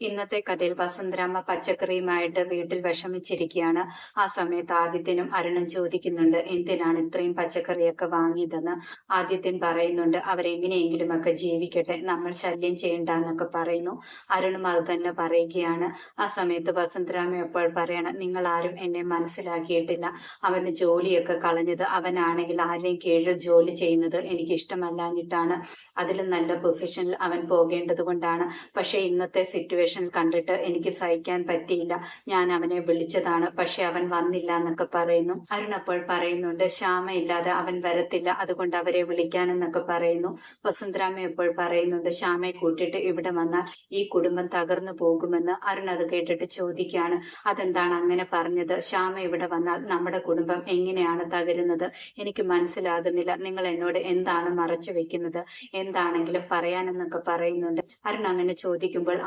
ഇന്നത്തെ കഥയിൽ വസന്തരാമ പച്ചക്കറിയുമായിട്ട് വീട്ടിൽ വിഷമിച്ചിരിക്കുകയാണ്. ആ സമയത്ത് ആദിത്യനും അരുണും ചോദിക്കുന്നുണ്ട് എന്തിനാണ് ഇത്രയും പച്ചക്കറിയൊക്കെ വാങ്ങിയതെന്ന്? ആദിത്യൻ പറയുന്നുണ്ട് അവരെങ്ങനെയെങ്കിലും ഒക്കെ ജീവിക്കട്ടെ നമ്മൾ ശല്യം ചെയ്യണ്ട എന്നൊക്കെ പറയുന്നു. അരുണും അത് തന്നെ പറയുകയാണ്. ആ സമയത്ത് വസന്തരാമ എപ്പോൾ പറയണം നിങ്ങൾ ആരും എന്നെ മനസ്സിലാക്കിയിട്ടില്ല. അവന്റെ ജോലിയൊക്കെ കളഞ്ഞത് അവനാണെങ്കിൽ ആരെയും കീഴിൽ ജോലി ചെയ്യുന്നത് എനിക്ക് ഇഷ്ടമല്ലാഞ്ഞിട്ടാണ് അതിൽ നല്ല പൊസിഷനിൽ അവൻ പോകേണ്ടത് കൊണ്ടാണ് പക്ഷെ ഇന്നത്തെ സിറ്റുവേഷൻ കണ്ടിട്ട് എനിക്ക് സഹിക്കാൻ പറ്റിയില്ല. ഞാൻ അവനെ വിളിച്ചതാണ്. പക്ഷെ അവൻ വന്നില്ല എന്നൊക്കെ പറയുന്നു. അരുൺ അപ്പോൾ പറയുന്നുണ്ട് ശ്യാമ ഇല്ലാതെ അവൻ വരത്തില്ല. അതുകൊണ്ട് അവരെ വിളിക്കാൻ എന്നൊക്കെ പറയുന്നു. വസുന്ധരാമ എപ്പോൾ പറയുന്നുണ്ട് ശ്യാമയെ കൂട്ടിയിട്ട് ഇവിടെ വന്നാൽ ഈ കുടുംബം തകർന്നു പോകുമെന്ന് അരുൺ അത് കേട്ടിട്ട് ചോദിക്കുകയാണ്. അതെന്താണ് അങ്ങനെ പറഞ്ഞത്? ശ്യാമ ഇവിടെ വന്നാൽ നമ്മുടെ കുടുംബം എങ്ങനെയാണ് തകരുന്നത്? എനിക്ക് മനസ്സിലാകുന്നില്ല. നിങ്ങൾ എന്നോട് എന്താണ് മറച്ചു വെക്കുന്നത്? എന്താണെങ്കിലും പറയാനെന്നൊക്കെ പറയുന്നുണ്ട്. അരുൺ അങ്ങനെ ചോദിക്കുമ്പോൾ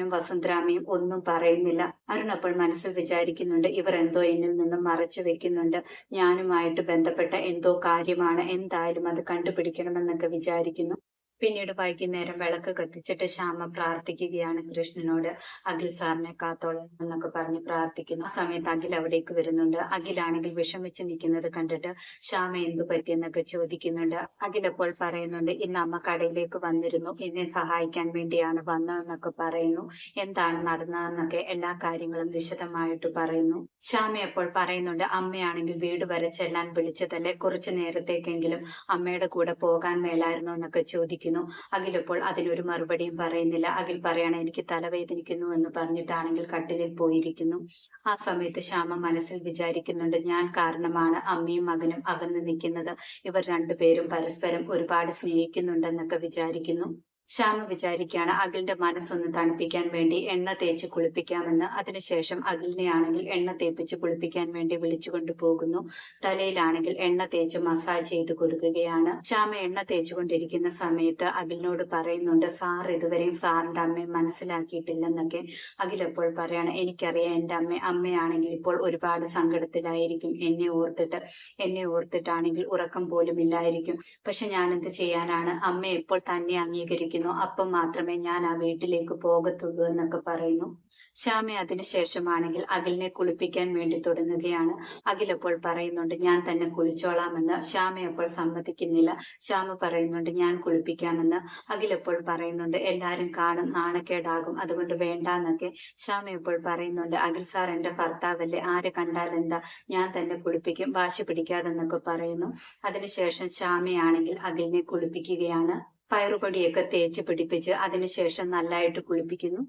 ആദിത്യനും വസുന്ധരാമയും ഒന്നും പറയുന്നില്ല. അരുൺ അപ്പോൾ മനസ്സിൽ വിചാരിക്കുന്നുണ്ട് ഇവർ എന്തോ എന്നിൽ നിന്നും മറച്ചു വെക്കുന്നുണ്ട്. ഞാനുമായിട്ട് ബന്ധപ്പെട്ട എന്തോ കാര്യമാണ് എന്തായാലും അത് കണ്ടുപിടിക്കണമെന്നൊക്കെ വിചാരിക്കുന്നു. പിന്നീട് വൈകുന്നേരം വിളക്ക് കത്തിച്ചിട്ട് ശ്യാമ പ്രാർത്ഥിക്കുകയാണ് കൃഷ്ണനോട്. അഖിൽ സാറിനെ കാത്തോളം എന്നൊക്കെ പറഞ്ഞ് പ്രാർത്ഥിക്കുന്നു. ആ സമയത്ത് അഖിൽ അവിടേക്ക് വരുന്നുണ്ട്. അഖിലാണെങ്കിൽ വിഷമിച്ച് നിൽക്കുന്നത് കണ്ടിട്ട് ശ്യാമ എന്തു പറ്റിയെന്നൊക്കെ ചോദിക്കുന്നുണ്ട്. അഖിൽ അപ്പോൾ പറയുന്നുണ്ട് ഇന്ന് അമ്മ കടയിലേക്ക് വന്നിരുന്നു. എന്നെ സഹായിക്കാൻ വേണ്ടിയാണ് വന്നതെന്നൊക്കെ പറയുന്നു. എന്താണ് നടന്നതെന്നൊക്കെ എല്ലാ കാര്യങ്ങളും വിശദമായിട്ട് പറയുന്നു. ശ്യാമ അപ്പോൾ പറയുന്നുണ്ട് അമ്മയാണെങ്കിൽ വീട് വരെ ചെല്ലാൻ വിളിച്ചതല്ലേ? കുറച്ചു നേരത്തേക്കെങ്കിലും അമ്മയുടെ കൂടെ പോകാൻ മേലായിരുന്നു? എന്നൊക്കെ ചോദിക്കുന്നു. അഖിൽ ഇപ്പോൾ അതിനൊരു മറുപടിയും പറയുന്നില്ല. അഖിൽ പറയണ എനിക്ക് തലവേദനിക്കുന്നു എന്ന് പറഞ്ഞിട്ടാണെങ്കിൽ കട്ടിലിൽ പോയിരിക്കുന്നു. ആ സമയത്ത് ശ്യാമ മനസ്സിൽ വിചാരിക്കുന്നുണ്ട് ഞാൻ കാരണമാണ് അമ്മയും മകനും അകന്നു നിൽക്കുന്നത്. ഇവർ രണ്ടുപേരും പരസ്പരം ഒരുപാട് സ്നേഹിക്കുന്നുണ്ടെന്നൊക്കെ വിചാരിക്കുന്നു. ശ്യാമ വിചാരിക്കുകയാണ് അഖിലിന്റെ മനസ്സൊന്ന് തണുപ്പിക്കാൻ വേണ്ടി എണ്ണ തേച്ച് കുളിപ്പിക്കാമെന്ന്. അതിനുശേഷം അഖിലിനെ ആണെങ്കിൽ എണ്ണ തേപ്പിച്ച് കുളിപ്പിക്കാൻ വേണ്ടി വിളിച്ചുകൊണ്ട് പോകുന്നു. തലയിലാണെങ്കിൽ എണ്ണ തേച്ച് മസാജ് ചെയ്ത് കൊടുക്കുകയാണ്. ശ്യാമ എണ്ണ തേച്ചുകൊണ്ടിരിക്കുന്ന സമയത്ത് അഖിലിനോട് പറയുന്നുണ്ട് സാർ ഇതുവരെയും സാറിന്റെ അമ്മയെ മനസ്സിലാക്കിയിട്ടില്ലെന്നൊക്കെ. അഖിൽ എപ്പോൾ പറയാണ് എനിക്കറിയാം എന്റെ അമ്മ അമ്മയാണെങ്കിൽ ഇപ്പോൾ ഒരുപാട് സങ്കടത്തിലായിരിക്കും എന്നെ ഓർത്തിട്ട്. എന്നെ ഓർത്തിട്ടാണെങ്കിൽ ഉറക്കം പോലും ഇല്ലായിരിക്കും. പക്ഷെ ഞാനെന്ത് ചെയ്യാനാണ്? അമ്മ ഇപ്പോൾ തന്നെ അംഗീകരിക്കുന്നു. അപ്പം മാത്രമേ ഞാൻ ആ വീട്ടിലേക്ക് പോകത്തുള്ളൂ എന്നൊക്കെ പറയുന്നു. ശ്യാമ അതിനുശേഷമാണെങ്കിൽ അഖിലിനെ കുളിപ്പിക്കാൻ വേണ്ടി തുടങ്ങുകയാണ്. അഖിൽ അപ്പോൾ പറയുന്നുണ്ട് ഞാൻ തന്നെ കുളിച്ചോളാമെന്ന്. ശ്യാമ അപ്പോൾ സമ്മതിക്കുന്നില്ല. ശ്യാമ പറയുന്നുണ്ട് ഞാൻ കുളിപ്പിക്കാമെന്ന്. അഖിൽ അപ്പോൾ പറയുന്നുണ്ട് എല്ലാരും കാണും നാണക്കേടാകും അതുകൊണ്ട് വേണ്ടാന്നൊക്കെ. ശ്യാമ ഇപ്പോൾ പറയുന്നുണ്ട് അഖിൽ സാർ എന്റെ ഭർത്താവല്ലേ ആര് കണ്ടാൽ എന്താ? ഞാൻ തന്നെ കുളിപ്പിക്കും വാശി പിടിക്കാതെന്നൊക്കെ പറയുന്നു. അതിനുശേഷം ശ്യാമയാണെങ്കിൽ അഖിലിനെ കുളിപ്പിക്കുകയാണ്. പയറുപൊടിയൊക്കെ തേച്ച് പിടിപ്പിച്ച് അതിനുശേഷം നല്ലതായിട്ട് കുളിപ്പിക്കുന്നു.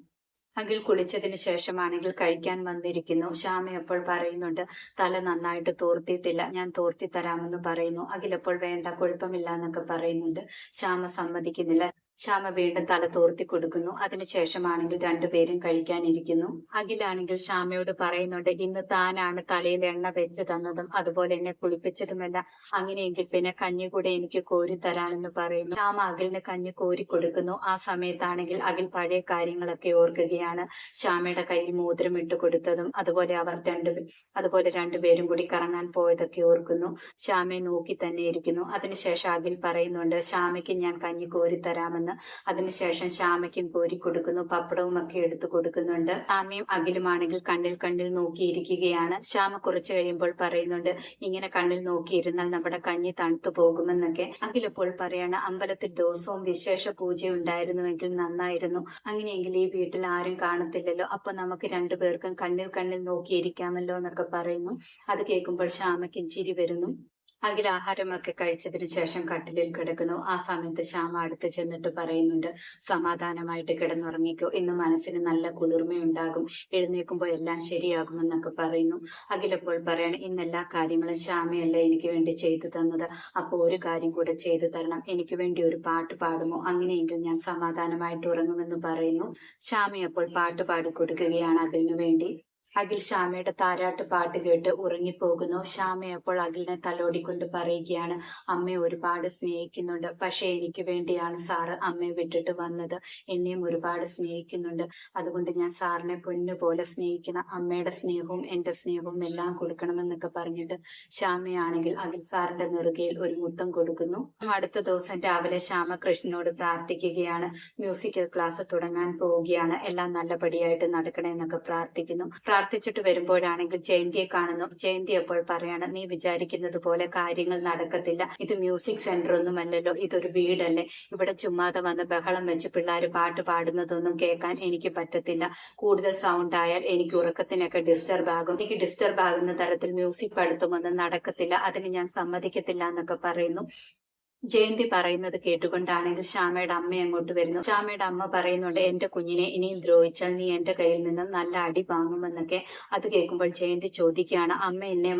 അഖിൽ കുളിച്ചതിന് ശേഷമാണെങ്കിൽ കഴിക്കാൻ വന്നിരിക്കുന്നു. ശ്യാമ എപ്പോൾ പറയുന്നുണ്ട് തല നന്നായിട്ട് തോർത്തിയിട്ടില്ല ഞാൻ തോർത്തി തരാമെന്ന് പറയുന്നു. അഖിൽ അപ്പോൾ വേണ്ട കുഴപ്പമില്ല എന്നൊക്കെ പറയുന്നുണ്ട്. ശ്യാമ സമ്മതിക്കുന്നില്ല. ശ്യാമ വീണ്ടും തല തോർത്തി കൊടുക്കുന്നു. അതിനുശേഷമാണെങ്കിൽ രണ്ടുപേരും കഴിക്കാനിരിക്കുന്നു. അഖിലാണെങ്കിൽ ശ്യാമയോട് പറയുന്നുണ്ട് ഇന്ന് താനാണ് തലയിൽ എണ്ണ വെച്ച് തന്നതും അതുപോലെ എന്നെ കുളിപ്പിച്ചതുമല്ല. അങ്ങനെയെങ്കിൽ പിന്നെ കഞ്ഞി കൂടെ എനിക്ക് കോരി തരാനെന്ന് പറയുന്നു. ശ്യാമ അഖിലിന് കഞ്ഞി കോരി കൊടുക്കുന്നു. ആ സമയത്താണെങ്കിൽ അഖിൽ പഴയ കാര്യങ്ങളൊക്കെ ഓർക്കുകയാണ്. ശ്യാമയുടെ കയ്യിൽ മോതിരം ഇട്ട് കൊടുത്തതും അതുപോലെ അവർ രണ്ടു അതുപോലെ രണ്ടുപേരും കൂടി കറങ്ങാൻ പോയതൊക്കെ ഓർക്കുന്നു. ശ്യാമയെ നോക്കി തന്നെ ഇരിക്കുന്നു. അതിനുശേഷം അഖിൽ പറയുന്നുണ്ട് ശ്യാമയ്ക്ക് ഞാൻ കഞ്ഞി കോരി തരാമെന്ന്. അതിനുശേഷം ശ്യാമയ്ക്കും കോരി കൊടുക്കുന്നു പപ്പടവും ഒക്കെ എടുത്തു കൊടുക്കുന്നുണ്ട്. ആമയും അഖിലുമാണെങ്കിൽ കണ്ണിൽ കണ്ണിൽ നോക്കിയിരിക്കുകയാണ്. ശ്യാമ കുറച്ചു കഴിയുമ്പോൾ പറയുന്നുണ്ട് ഇങ്ങനെ കണ്ണിൽ നോക്കിയിരുന്നാൽ നമ്മുടെ കഞ്ഞി തണുത്തു പോകുമെന്നൊക്കെ. അഖിലപ്പോൾ പറയാണ് അമ്പലത്തിൽ ദിവസവും വിശേഷ പൂജ ഉണ്ടായിരുന്നുവെങ്കിൽ നന്നായിരുന്നു. അങ്ങനെയെങ്കിൽ ഈ വീട്ടിൽ ആരും കാണത്തില്ലല്ലോ. അപ്പൊ നമുക്ക് രണ്ടുപേർക്കും കണ്ണിൽ കണ്ണിൽ നോക്കിയിരിക്കാമല്ലോ എന്നൊക്കെ പറയുന്നു. അത് കേൾക്കുമ്പോൾ ശ്യാമയ്ക്കും ചിരി വരുന്നു. അഖിൽ ആഹാരമൊക്കെ കഴിച്ചതിന് ശേഷം കട്ടിലിൽ കിടക്കുന്നു. ആ സമയത്ത് ശ്യാമ അടുത്ത് ചെന്നിട്ട് പറയുന്നുണ്ട് സമാധാനമായിട്ട് കിടന്നുറങ്ങിക്കോ. ഇന്ന് മനസ്സിന് നല്ല കുളിർമയുണ്ടാകും. എഴുന്നേൽക്കുമ്പോൾ എല്ലാം ശരിയാകുമെന്നൊക്കെ പറയുന്നു. അഖിലപ്പോൾ പറയണം ഇന്ന് എല്ലാ കാര്യങ്ങളും ശ്യാമയല്ല എനിക്ക് വേണ്ടി ചെയ്തു തന്നത്. അപ്പോൾ ഒരു കാര്യം കൂടെ ചെയ്തു തരണം. എനിക്ക് വേണ്ടി ഒരു പാട്ട് പാടുമോ? അങ്ങനെയെങ്കിൽ ഞാൻ സമാധാനമായിട്ട് ഉറങ്ങുമെന്ന് പറയുന്നു. ശ്യാമ അപ്പോൾ പാട്ട് പാടിക്കൊടുക്കുകയാണ് അഖിലിനു വേണ്ടി. അഖിൽ ശ്യാമയുടെ താരാട്ട് പാട്ട് കേട്ട് ഉറങ്ങിപ്പോകുന്നു. ശ്യാമ അപ്പോൾ അഖിലിനെ തലോടിക്കൊണ്ട് പറയുകയാണ് അമ്മയെ ഒരുപാട് സ്നേഹിക്കുന്നുണ്ട്. പക്ഷെ എനിക്ക് വേണ്ടിയാണ് സാറ് അമ്മയെ വിട്ടിട്ട് വന്നത്. എന്നെയും ഒരുപാട് സ്നേഹിക്കുന്നുണ്ട്. അതുകൊണ്ട് ഞാൻ സാറിനെ പൊന്നുപോലെ സ്നേഹിക്കുന്ന അമ്മയുടെ സ്നേഹവും എന്റെ സ്നേഹവും എല്ലാം കൊടുക്കണമെന്നൊക്കെ പറഞ്ഞിട്ട് ശ്യാമയാണെങ്കിൽ അഖിൽ സാറിന്റെ നെറുകയിൽ ഒരു മുത്തം കൊടുക്കുന്നു. അടുത്ത ദിവസം രാവിലെ ശ്യാമ കൃഷ്ണനോട് പ്രാർത്ഥിക്കുകയാണ്. മ്യൂസിക്കൽ ക്ലാസ് തുടങ്ങാൻ പോവുകയാണ്. എല്ലാം നല്ലപടിയായിട്ട് നടക്കണേ എന്നൊക്കെ പ്രാർത്ഥിക്കുന്നു പ്രാർത്ഥിച്ചിട്ട് വരുമ്പോഴാണെങ്കിൽ ജയന്തിയെ കാണുന്നു. ജയന്തി അപ്പോൾ പറയാണ് നീ വിചാരിക്കുന്നത് പോലെ കാര്യങ്ങൾ നടക്കത്തില്ല. ഇത് മ്യൂസിക് സെന്റർ ഒന്നും അല്ലല്ലോ ഇതൊരു വീടല്ലേ. ഇവിടെ ചുമ്മാതെ വന്ന് ബഹളം വെച്ച് പിള്ളേർ പാട്ട് പാടുന്നതൊന്നും കേൾക്കാൻ എനിക്ക് പറ്റത്തില്ല. കൂടുതൽ സൗണ്ട് ആയാൽ എനിക്ക് ഉറക്കത്തിനൊക്കെ ഡിസ്റ്റർബ് ആകും. എനിക്ക് ഡിസ്റ്റർബ് ആകുന്ന തരത്തിൽ മ്യൂസിക് പഠിത്തമൊന്നും നടക്കത്തില്ല. അതിന് ഞാൻ സമ്മതിക്കത്തില്ല എന്നൊക്കെ പറയുന്നു. ജയന്തി പറയുന്നത് കേട്ടുകൊണ്ടാണെങ്കിൽ ശ്യാമയുടെ അമ്മ അങ്ങോട്ട് വരുന്നു. ശ്യാമയുടെ അമ്മ പറയുന്നുണ്ട് എന്റെ കുഞ്ഞിനെ ഇനിയും ദ്രോഹിച്ചാൽ നീ എന്റെ കയ്യിൽ നിന്നും നല്ല അടി വാങ്ങുമെന്നൊക്കെ. അത് കേൾക്കുമ്പോൾ ജയന്തി ചോദിക്കുകയാണ് അമ്മ എന്നെ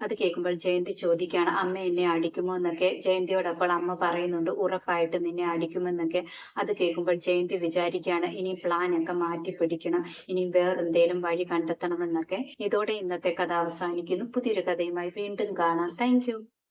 അത് കേൾക്കുമ്പോൾ ജയന്തി ചോദിക്കുകയാണ് അമ്മ എന്നെ അടിക്കുമോ എന്നൊക്കെ? ജയന്തിയോടൊപ്പം അമ്മ പറയുന്നുണ്ട് ഉറപ്പായിട്ട് നിന്നെ അടിക്കുമെന്നൊക്കെ. അത് കേൾക്കുമ്പോൾ ജയന്തി വിചാരിക്കുകയാണ് ഇനി പ്ലാൻ ഒക്കെ മാറ്റി പിടിക്കണം ഇനി വേറെന്തേലും വഴി കണ്ടെത്തണമെന്നൊക്കെ. ഇതോടെ ഇന്നത്തെ കഥ അവസാനിക്കുന്നു. പുതിയൊരു കഥയുമായി വീണ്ടും കാണാം. താങ്ക്